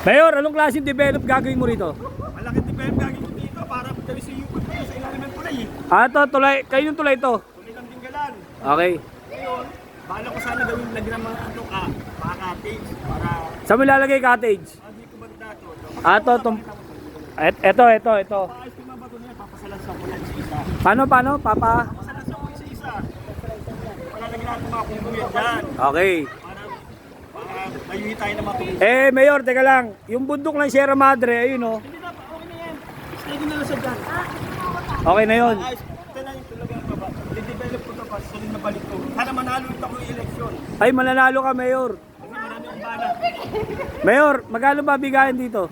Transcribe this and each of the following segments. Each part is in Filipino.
Mayor, anong klaseng develop gagawin mo rito? Malaking develop gagawin ko dito para dali sa yung pagkakas sa ilalim ng tulay. eh. Ah, to, tulay. Kayo yung tulay to. Tulay ng tinggalan. Okay. Ngayon, bala ko sana gawin lagyan ng mga ano ka, mga cottage para Saan mo ilalagay cottage? hindi ko banda to. Ah, to, tum... Et, eto, eto, eto. Paayos ko bato niya, papasalan sa kulan sa isa. Paano, paano, papa? Papasalan sa kulan sa isa. Para lagyan natin mga kungkuyan dyan. Okay. Mayuhi tayo ng mga. Eh, Mayor, teka lang. Yung bundok ng Sierra Madre, ayun oh. Hindi na, okay na yan. Stay ko na lang sa dyan. Okay na yun. Ayos, ito na yung talaga ang baba. I-develop ko pa, sa na balik ko. Sana manalo ito ako yung eleksyon. Ay, mananalo ka, Mayor. Kasi marami akong bala. Mayor, magkano ba bigayan dito?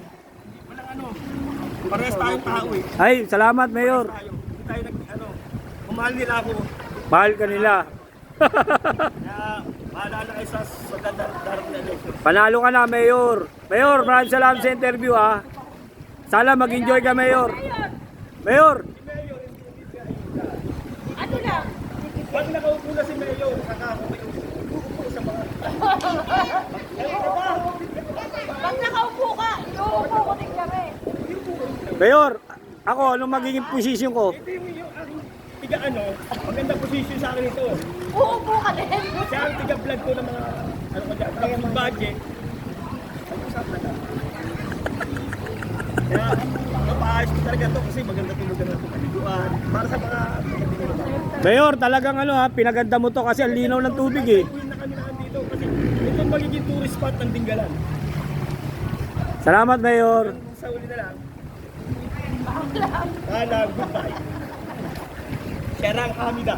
Walang ano, parehas tayong tao eh. Ay, salamat, Mayor. Tayo, hindi tayo nag, ano, umahal nila ako. Mahal ka nila. Kaya, maalala kayo sa, sa. Panalo ka na, Mayor. Mayor, maraming salamat sa interview, ha. Sana mag-enjoy ka, Mayor. Mayor, Ano lang? Pag nakaupo na si Mayor, uupo sa mga... Pag nakaupo ka, iuupo ko din kami. Mayor, ako, anong magiging position ko? Ito yung yung tiga ano, maganda position sa akin ito. Uupo ka din. Siya ang tiga vlog ko ng mga, ano ko dyan, tapos budget. Pag-usapan na. Kaya, mapaayos ko talaga to kasi maganda tulugan na ito. Paliguan. Para sa mga Mayor, talagang ano ha, pinaganda mo to kasi ang linaw ng tubig eh. Na kami dito kasi ito ang magiging tourist spot ng Dinggalan. Salamat, Mayor. Sa uli na lang. Paalam, goodbye. Sierra Hamida.